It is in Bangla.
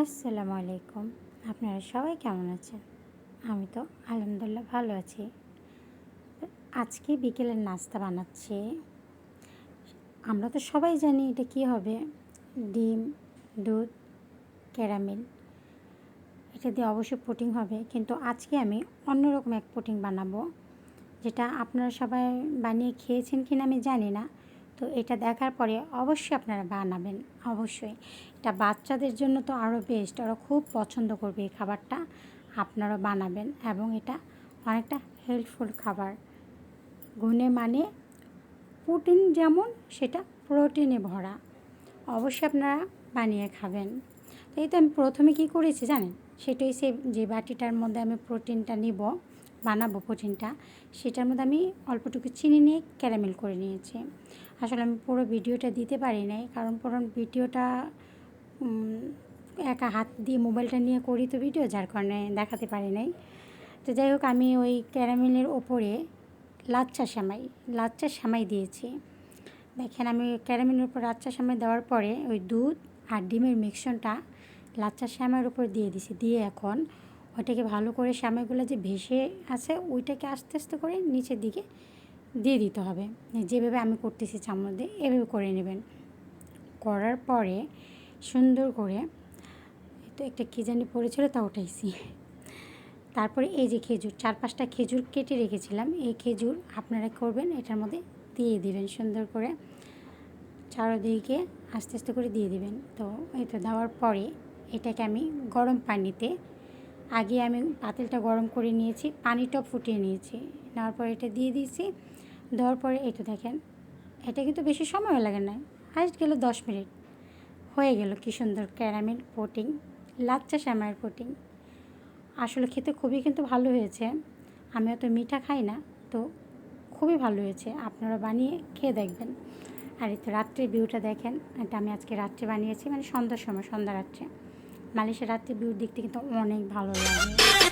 আসসালামু আলাইকুম। আপনারা সবাই কেমন আছেন? আমি তো আলহামদুলিল্লাহ ভালো আছি। আজকে বিকেলের নাস্তা বানাচ্ছি। আমরা তো সবাই জানি এটা কি হবে। ডিম, দুধ, ক্যারামেল। এটা দিয়ে অবশ্যই পুটিং হবে। কিন্তু আজকে আমি অন্যরকম এক পুটিং বানাবো। যেটা আপনারা সবাই বানিয়ে খেয়েছেন কিনা আমি জানি না। তো এটা দেখার পরে অবশ্যই আপনারা বানাবেন, অবশ্যই। এটা বাচ্চাদের জন্য তো আরও বেস্ট ওরা খুব পছন্দ করবে এই খাবারটা। আপনারা বানাবেন এবং এটা অনেকটা হেল্পফুল খাবার। গুণে মানে প্রোটিন যেমন, সেটা প্রোটিনে ভরা। অবশ্যই আপনারা বানিয়ে খাবেন। তো এই তো আমি প্রথমে কী করেছি জানেন? সেটাই সে যে বাটিটার মধ্যে আমি প্রোটিনটা নিব। বানাবো প্রোটিনটা, সেটার মধ্যে আমি অল্পটুকু চিনি নিয়ে ক্যারামেল করে নিয়েছি। আসলে আমি পুরো ভিডিওটা দিতে পারি নাই, কারণ পুরো ভিডিওটা একা হাত দিয়ে মোবাইলটা নিয়ে করি তো ভিডিও, যার কারণে দেখাতে পারি নাই। তো যাই হোক, আমি ওই ক্যারামেলের ওপরে লাচ্চা সেমাই লাচ্চা সেমাই দিয়েছি। দেখেন, আমি ক্যারামেলের উপর লাচ্চা সেমাই দেওয়ার পরে ওই দুধ আর ডিমের মিক্সনটা লাচ্চা শ্যামাইয়ের উপর দিয়ে দিছি। দিয়ে এখন ওইটাকে ভালো করে শ্যামাইগুলো যে ভেসে আছে, ওইটাকে আস্তে আস্তে করে নিচের দিকে দিয়ে দিতে হবে। যেভাবে আমি করতেছি চামচ দিয়ে, এভাবে করে নেবেন। করার পরে সুন্দর করে তো একটা কী জানি পড়েছিল তা উঠাইছি। তারপরে এই যে খেজুর চার পাঁচটা খেজুর কেটে রেখেছিলাম। এই খেজুর আপনারা করবেন, এটার মধ্যে দিয়ে দিবেন সুন্দর করে। চারোদিকে আস্তে আস্তে করে দিয়ে দিবেন। তো তো দেওয়ার পরে এটাকে আমি গরম পানিতে আগে আমি পাতিলটা গরম করে নিয়েছি, পানিটা ফুটিয়ে নিয়েছি। নেওয়ার পরে এটা দিয়ে দিয়েছি, দেওয়ার পরে এটা দেখেন, এটা কিন্তু বেশি সময় লাগে না, হাইস্ট গেল দশ মিনিট। হয়ে গেল কী সুন্দর ক্যারামেল পুটিং লাচ্চা শ্যামাইয়ের পুটিং আসলে খেতে খুবই কিন্তু ভালো হয়েছে আমি অত মিঠা খাই না, তো খুবই ভালো হয়েছে, আপনারা বানিয়ে খেয়ে দেখবেন। আর এই তো রাত্রের ভিউটা দেখেন, এটা আমি আজকে রাত্রে বানিয়েছি মানে সন্ধ্যার সময়, সন্ধ্যা রাত্রে। মালয়েশিয়ার ভিউর ভিউ দেখতে কিন্তু অনেক ভালো লাগে।